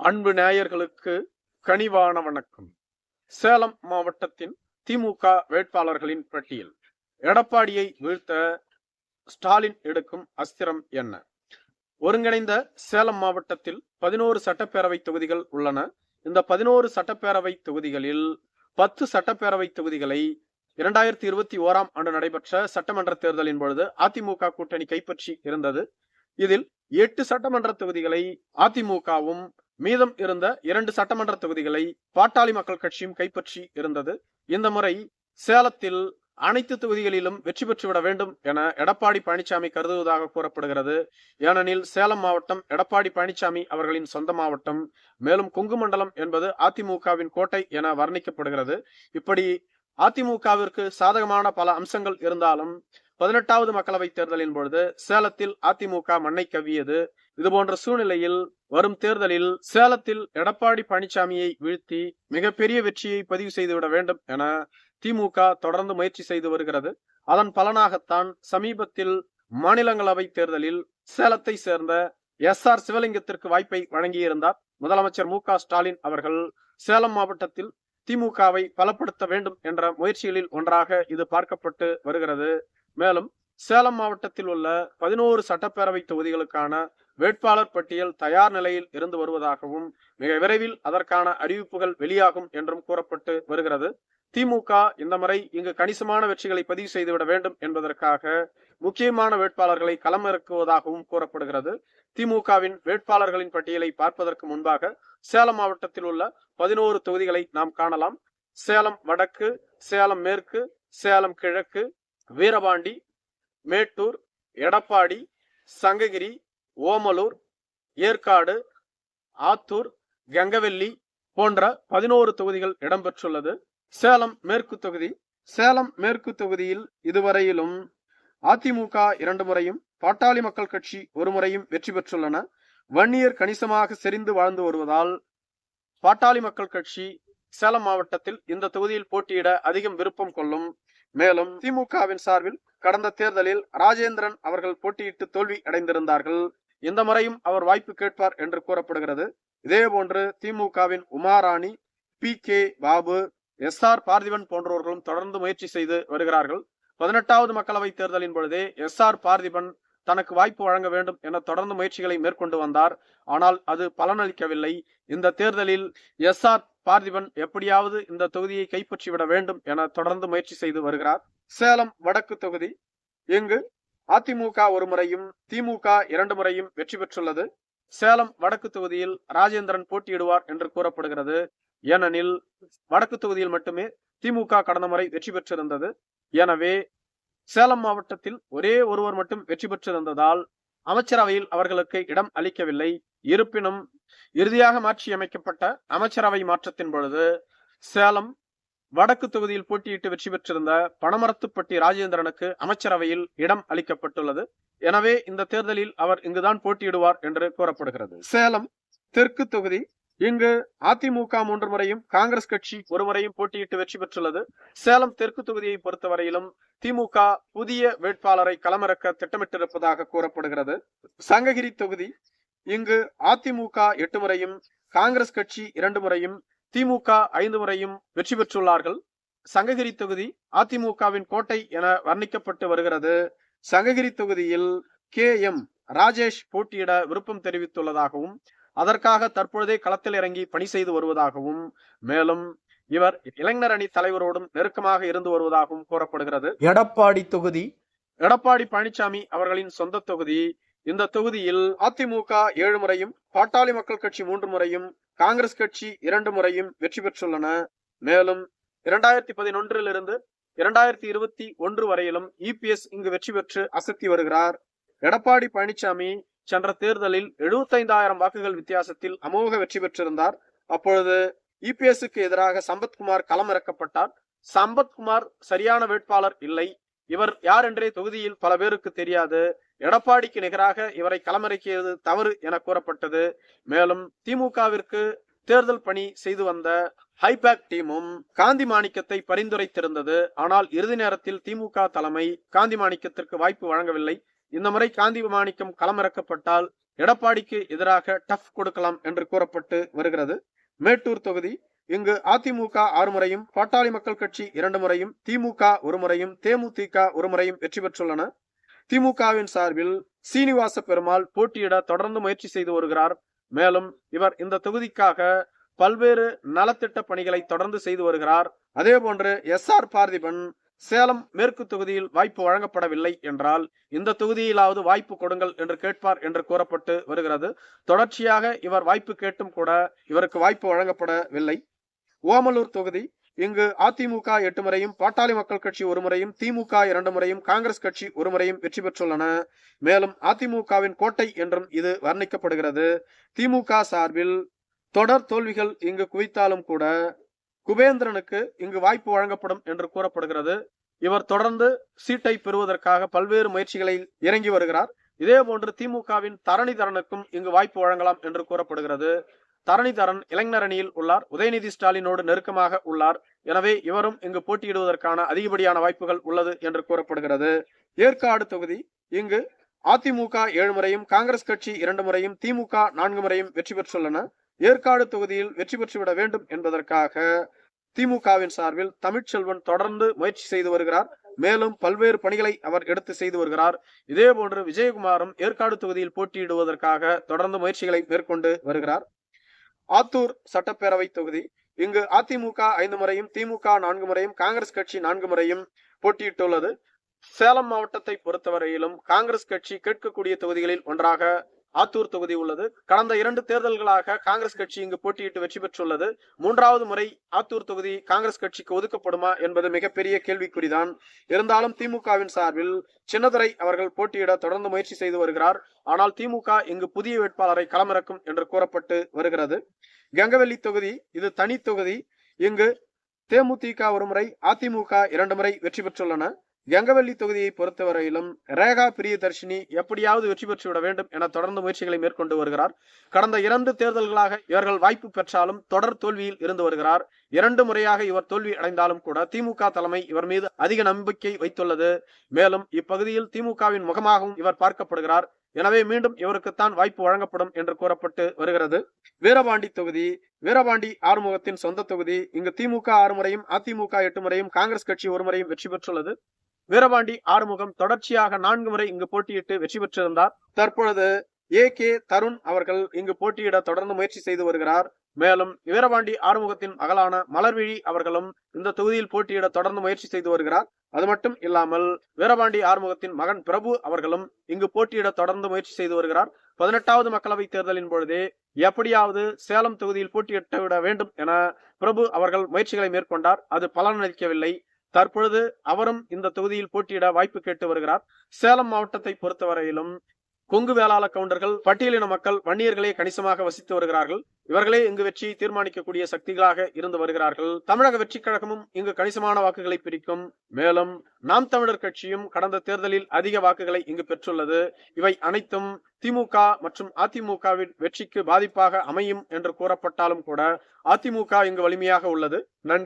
அன்பு நேயர்களுக்கு கனிவான வணக்கம். சேலம் மாவட்டத்தின் திமுக வேட்பாளர்களின் பட்டியல். எடப்பாடியை வீழ்த்த ஸ்டாலின் எடுக்கும் அஸ்திரம் என்ன? ஒருங்கிணைந்த சேலம் மாவட்டத்தில் பதினோரு சட்டப்பேரவை தொகுதிகள் உள்ளன. இந்த பதினோரு சட்டப்பேரவை தொகுதிகளில் பத்து சட்டப்பேரவை தொகுதிகளை இரண்டாயிரத்தி இருபத்தி ஓராம் ஆண்டு நடைபெற்ற சட்டமன்ற தேர்தலின் பொழுது அதிமுக கூட்டணி கைப்பற்றி இருந்தது. இதில் எட்டு சட்டமன்ற தொகுதிகளை அதிமுகவும் மீதம் இருந்த இரண்டு சட்டமன்ற தொகுதிகளை பாட்டாளி மக்கள் கட்சியும் கைப்பற்றி இருந்தது. இந்த முறை சேலத்தில் அனைத்து தொகுதிகளிலும் வெற்றி பெற்றுவிட வேண்டும் என எடப்பாடி பழனிசாமி கருதுவதாக கூறப்படுகிறது. ஏனெனில் சேலம் மாவட்டம் எடப்பாடி பழனிசாமி அவர்களின் சொந்த மாவட்டம். மேலும் கொங்கு மண்டலம் என்பது அதிமுகவின் கோட்டை என வர்ணிக்கப்படுகிறது. இப்படி அதிமுகவிற்கு சாதகமான பல அம்சங்கள் இருந்தாலும் பதினெட்டாவது மக்களவை தேர்தலின் பொழுது சேலத்தில் அதிமுக மண்ணை கவ்வியது. இதுபோன்ற சூழ்நிலையில் வரும் தேர்தலில் சேலத்தில் எடப்பாடி பழனிசாமியை வீழ்த்தி மிகப்பெரிய வெற்றியை பதிவு செய்துவிட வேண்டும் என திமுக தொடர்ந்து முயற்சி செய்து வருகிறது. அதன் பலனாகத்தான் சமீபத்தில் மாநிலங்களவை தேர்தலில் சேலத்தை சேர்ந்த எஸ் ஆர் சிவலிங்கத்திற்கு வாய்ப்பை வழங்கியிருந்தார். முதலமைச்சர் மு க ஸ்டாலின் அவர்கள் சேலம் மாவட்டத்தில் திமுகவை பலப்படுத்த வேண்டும் என்ற முயற்சிகளில் ஒன்றாக இது பார்க்கப்பட்டு வருகிறது. மேலும் சேலம் மாவட்டத்தில் உள்ள பதினோரு சட்டப்பேரவை தொகுதிகளுக்கான வேட்பாளர் பட்டியல் தயார் நிலையில் இருந்து வருவதாகவும் மிக விரைவில் அதற்கான அறிவிப்புகள் வெளியாகும் என்றும் கூறப்பட்டு வருகிறது. திமுக இந்த முறை இங்கு கணிசமான வெற்றிகளை பதிவு செய்துவிட வேண்டும் என்பதற்காக முக்கியமான வேட்பாளர்களை களமிறக்குவதாகவும் கூறப்படுகிறது. திமுகவின் வேட்பாளர்களின் பட்டியலை பார்ப்பதற்கு முன்பாக சேலம் மாவட்டத்தில் உள்ள பதினோரு தொகுதிகளை நாம் காணலாம். சேலம் வடக்கு சேலம் மேற்கு சேலம் கிழக்கு வீரபாண்டி மேட்டூர் எடப்பாடி சங்ககிரி ஓமலூர் ஏற்காடு ஆத்தூர் கங்கவெல்லி போன்ற பதினோரு தொகுதிகள் இடம்பெற்றுள்ளது. சேலம் மேற்கு தொகுதி. சேலம் மேற்கு தொகுதியில் இதுவரையிலும் அதிமுக இரண்டு முறையும் பாட்டாளி மக்கள் கட்சி ஒரு முறையும் வெற்றி பெற்றுள்ளன. வன்னியர் கணிசமாக செறிந்து வாழ்ந்து வருவதால் பாட்டாளி மக்கள் கட்சி சேலம் மாவட்டத்தில் இந்த தொகுதியில் போட்டியிட அதிகம் விருப்பம் கொள்ளும். மேலும் திமுகவின் சார்பில் கடந்த தேர்தலில் ராஜேந்திரன் அவர்கள் போட்டியிட்டு தோல்வி அடைந்திருந்தார்கள். இந்த முறையும் அவர் வாய்ப்பு கேட்பார் என்று கூறப்படுகிறது. இதேபோன்று திமுகவின் Umarani B K Babu S R Parthiban போன்றவர்களும் தொடர்ந்து முயற்சி செய்து வருகிறார்கள். பதினெட்டாவது மக்களவை தேர்தலின் பொழுதே எஸ் ஆர் பார்த்திபன் தனக்கு வாய்ப்பு வழங்க வேண்டும் என தொடர்ந்து முயற்சிகளை மேற்கொண்டு வந்தார். ஆனால் அது பலனளிக்கவில்லை. இந்த தேர்தலில் எஸ் ஆர் பார்த்திபன் எப்படியாவது இந்த தொகுதியை கைப்பற்றிவிட வேண்டும் என தொடர்ந்து முயற்சி செய்து வருகிறார். சேலம் வடக்கு தொகுதி. இங்கு அதிமுக ஒரு முறையும் திமுக இரண்டு முறையும் வெற்றி பெற்றுள்ளது. சேலம் வடக்கு தொகுதியில் ராஜேந்திரன் போட்டியிடுவார் என்று கூறப்படுகிறது. ஏனெனில் வடக்கு தொகுதியில் மட்டுமே திமுக கடந்த முறை வெற்றி பெற்றிருந்தது. எனவே சேலம் மாவட்டத்தில் ஒரே ஒருவர் மட்டும் வெற்றி பெற்றிருந்ததால் அமைச்சரவையில் அவர்களுக்கு இடம் அளிக்கவில்லை. இருப்பினும் இறுதியாக மாற்றியமைக்கப்பட்ட அமைச்சரவை மாற்றத்தின் பொழுது சேலம் வடக்கு தொகுதியில் போட்டியிட்டு வெற்றி பெற்றிருந்த பணமரத்துப்பட்டி ராஜேந்திரனுக்கு அமைச்சரவையில் இடம் அளிக்கப்பட்டுள்ளது. எனவே இந்த தேர்தலில் அவர் இங்குதான் போட்டியிடுவார் என்று கூறப்படுகிறது. சேலம் தெற்கு தொகுதி இங்கு அதிமுக மூன்று முறையும் காங்கிரஸ் கட்சி ஒரு முறையும் போட்டியிட்டு வெற்றி பெற்றுள்ளது. சேலம் தெற்கு தொகுதியை பொறுத்தவரையிலும் திமுக புதிய வேட்பாளரை களமிறக்க திட்டமிட்டிருப்பதாக கூறப்படுகிறது. சங்ககிரி தொகுதி இங்கு அதிமுக எட்டு முறையும் காங்கிரஸ் கட்சி இரண்டு முறையும் திமுக ஐந்து முறையும் வெற்றி பெற்றுள்ளார்கள். சங்ககிரி தொகுதி அதிமுகவின் கோட்டை என வர்ணிக்கப்பட்டு வருகிறது. சங்ககிரி தொகுதியில் கே எம் ராஜேஷ் போட்டியிட விருப்பம் தெரிவித்துள்ளதாகவும் அதற்காக தற்பொழுதே களத்தில் இறங்கி பணி செய்து வருவதாகவும் மேலும் இவர் இளைஞர் அணி தலைவரோடும் நெருக்கமாக இருந்து வருவதாகவும் கூறப்படுகிறது. எடப்பாடி தொகுதி. எடப்பாடி பழனிசாமி அவர்களின் சொந்த தொகுதி. இந்த தொகுதியில் அதிமுக ஏழு முறையும் பாட்டாளி மக்கள் கட்சி மூன்று முறையும் காங்கிரஸ் கட்சி இரண்டு முறையும் வெற்றி பெற்றுள்ளன. மேலும் இரண்டாயிரத்தி பதினொன்றிலிருந்து இரண்டாயிரத்தி இருபத்தி ஒன்று வரையிலும் இபிஎஸ் இங்கு வெற்றி பெற்று அசத்தி வருகிறார். எடப்பாடி பழனிசாமி சென்ற தேர்தலில் எழுபத்தைந்தாயிரம் வாக்குகள் வித்தியாசத்தில் அமோக வெற்றி பெற்றிருந்தார். அப்பொழுது இபிஎஸ்க்கு எதிராக சம்பத்குமார் களமிறக்கப்பட்டார். சம்பத்குமார் சரியான வேட்பாளர் இல்லை. இவர் யார் என்றே தொகுதியில் பல பேருக்கு தெரியாது. எடப்பாடிக்கு நிகராக இவரை களமிறக்கியது தவறு என கூறப்பட்டது. மேலும் திமுகவிற்கு தேர்தல் பணி செய்து வந்த ஹைபேக் டீமும் காந்தி மாணிக்கத்தை பரிந்துரைத்திருந்தது. ஆனால் இறுதி நேரத்தில் திமுக தலைமை காந்தி மாணிக்கத்திற்கு வாய்ப்பு வழங்கவில்லை. இந்த முறை காந்தி மாணிக்கம் களமிறக்கப்பட்டால் எடப்பாடிக்கு எதிராக டஃப் கொடுக்கலாம் என்று கூறப்பட்டு வருகிறது. மேட்டூர் தொகுதி இங்கு அதிமுக ஆறு முறையும் பாட்டாளி மக்கள் கட்சி இரண்டு முறையும் திமுக ஒரு முறையும் தேமுதிக ஒரு முறையும் வெற்றி பெற்றுள்ளன. திமுகவின் சார்பில் சீனிவாச பெருமாள் போட்டியிட தொடர்ந்து முயற்சி செய்து வருகிறார். மேலும் இவர் இந்த தொகுதிக்காக பல்வேறு நலத்திட்ட பணிகளை தொடர்ந்து செய்து வருகிறார். அதே போன்று எஸ் ஆர் பார்த்திபன் சேலம் மேற்கு தொகுதியில் வாய்ப்பு வழங்கப்படவில்லை என்றால் இந்த தொகுதியிலாவது வாய்ப்பு கொடுங்கள் என்று கேட்பார் என்று கூறப்பட்டு வருகிறது. தொடர்ச்சியாக இவர் வாய்ப்பு கேட்டும் கூட இவருக்கு வாய்ப்பு வழங்கப்படவில்லை. ஓமலூர் தொகுதி இங்கு அதிமுக எட்டு முறையும் பாட்டாளி மக்கள் கட்சி ஒரு முறையும் திமுக இரண்டு முறையும் காங்கிரஸ் கட்சி ஒரு முறையும் வெற்றி பெற்றுள்ளன. மேலும் அதிமுகவின் கோட்டை என்றும் இது வர்ணிக்கப்படுகிறது. திமுக சார்பில் தொடர் தோல்விகள் இங்கு குவித்தாலும் கூட குபேந்திரனுக்கு இங்கு வாய்ப்பு வழங்கப்படும் என்று கூறப்படுகிறது. இவர் தொடர்ந்து சீட்டை பெறுவதற்காக பல்வேறு முயற்சிகளில் இறங்கி வருகிறார். இதே போன்று திமுகவின் தரணிதரனுக்கும் இங்கு வாய்ப்பு வழங்கலாம் என்று கூறப்படுகிறது. தரணிதரன் இளைஞர் அணியில் உள்ளார். உதயநிதி ஸ்டாலினோடு நெருக்கமாக உள்ளார். எனவே இவரும் இங்கு போட்டியிடுவதற்கான அதிகப்படியான வாய்ப்புகள் உள்ளது என்று கூறப்படுகிறது. ஏற்காடு தொகுதி இங்கு அதிமுக ஏழு முறையும் காங்கிரஸ் கட்சி இரண்டு முறையும் திமுக நான்கு முறையும் வெற்றி பெற்றுள்ளன. ஏற்காடு தொகுதியில் வெற்றி பெற்றுவிட வேண்டும் என்பதற்காக திமுகவின் சார்பில் தமிழ்ச்செல்வன் தொடர்ந்து முயற்சி செய்து வருகிறார். மேலும் பல்வேறு பணிகளை அவர் எடுத்து செய்து வருகிறார். இதே போன்று விஜயகுமாரும் ஏற்காடு தொகுதியில் போட்டியிடுவதற்காக தொடர்ந்து முயற்சிகளை மேற்கொண்டு வருகிறார். ஆத்தூர் சட்டப்பேரவை தொகுதி. இங்கு அதிமுக ஐந்து முறையும் திமுக நான்கு முறையும் காங்கிரஸ் கட்சி நான்கு முறையும் போட்டியிட்டுள்ளது. சேலம் மாவட்டத்தை பொறுத்தவரையிலும் காங்கிரஸ் கட்சி கேட்கக்கூடிய தொகுதிகளில் ஒன்றாக ஆத்தூர் தொகுதி உள்ளது. கடந்த இரண்டு தேர்தல்களாக காங்கிரஸ் கட்சி இங்கு போட்டியிட்டு வெற்றி பெற்றுள்ளது. மூன்றாவது முறை ஆத்தூர் தொகுதி காங்கிரஸ் கட்சிக்கு ஒதுக்கப்படுமா என்பது மிகப்பெரிய கேள்விக்குறிதான். இருந்தாலும் திமுகவின் சார்பில் சின்னதுரை அவர்கள் போட்டியிட தொடர்ந்து முயற்சி செய்து வருகிறார். ஆனால் திமுக இங்கு புதிய வேட்பாளரை களமிறக்கும் என்று கூறப்பட்டு வருகிறது. கங்கவெள்ளி தொகுதி இது தனி தொகுதி. இங்கு தேமுதிக ஒரு முறை அதிமுக இரண்டு முறை வெற்றி பெற்றுள்ளன. கங்கவல்லி தொகுதியை பொறுத்தவரையிலும் ரேகா பிரியதர்ஷினி எப்படியாவது வெற்றி பெற்றுவிட வேண்டும் என தொடர்ந்து முயற்சிகளை மேற்கொண்டு வருகிறார். கடந்த இரண்டு தேர்தல்களாக இவர்கள் வாய்ப்பு பெற்றாலும் தொடர் தோல்வியில் இருந்து வருகிறார். இரண்டு முறையாக இவர் தோல்வி அடைந்தாலும் கூட திமுக தலைமை இவர் மீது அதிக நம்பிக்கை வைத்துள்ளது. மேலும் இப்பகுதியில் திமுகவின் முகமாகவும் இவர் பார்க்கப்படுகிறார். எனவே மீண்டும் இவருக்குத்தான் வாய்ப்பு வழங்கப்படும் என்று கூறப்பட்டு வருகிறது. வீரபாண்டி தொகுதி வீரபாண்டி ஆறுமுகத்தின் சொந்த தொகுதி. இங்கு திமுக ஆறு முறையும் அதிமுக எட்டு முறையும் காங்கிரஸ் கட்சி ஒரு முறையும் வெற்றி பெற்றுள்ளது. வீரபாண்டி ஆறுமுகம் தொடர்ச்சியாக நான்கு முறை இங்கு போட்டியிட்டு வெற்றி பெற்றிருந்தார். தற்பொழுது ஏ கே தருண் அவர்கள் இங்கு போட்டியிட தொடர்ந்து முயற்சி செய்து வருகிறார். மேலும் வீரபாண்டி ஆறுமுகத்தின் மகளான மலர்விழி அவர்களும் இந்த தொகுதியில் போட்டியிட தொடர்ந்து முயற்சி செய்து வருகிறார். அது மட்டும் இல்லாமல் வீரபாண்டி ஆறுமுகத்தின் மகன் பிரபு அவர்களும் இங்கு போட்டியிட தொடர்ந்து முயற்சி செய்து வருகிறார். பதினெட்டாவது மக்களவை தேர்தலின் பொழுதே எப்படியாவது சேலம் தொகுதியில் போட்டியிட்டு விட வேண்டும் என பிரபு அவர்கள் முயற்சிகளை மேற்கொண்டார். அது பலனளிக்கவில்லை. தற்பொழுது அவரும் இந்த தொகுதியில் போட்டியிட வாய்ப்பு கேட்டு வருகிறார். சேலம் மாவட்டத்தை பொறுத்தவரையிலும் கொங்கு வேளாள கவுண்டர்கள் பட்டியலின மக்கள் வன்னியர்களே கணிசமாக வசித்து வருகிறார்கள். இவர்களே இங்கு வெற்றியை தீர்மானிக்கக்கூடிய சக்திகளாக இருந்து வருகிறார்கள். தமிழக வெற்றி கழகமும் இங்கு கணிசமான வாக்குகளை பிரிக்கும். மேலும் நாம் தமிழர் கட்சியும் கடந்த தேர்தலில் அதிக வாக்குகளை இங்கு பெற்றுள்ளது. இவை அனைத்தும் திமுக மற்றும் அதிமுகவின் வெற்றிக்கு பாதிப்பாக அமையும் என்று கூறப்பட்டாலும் கூட அதிமுக இங்கு வலிமையாக உள்ளது. நன்றி.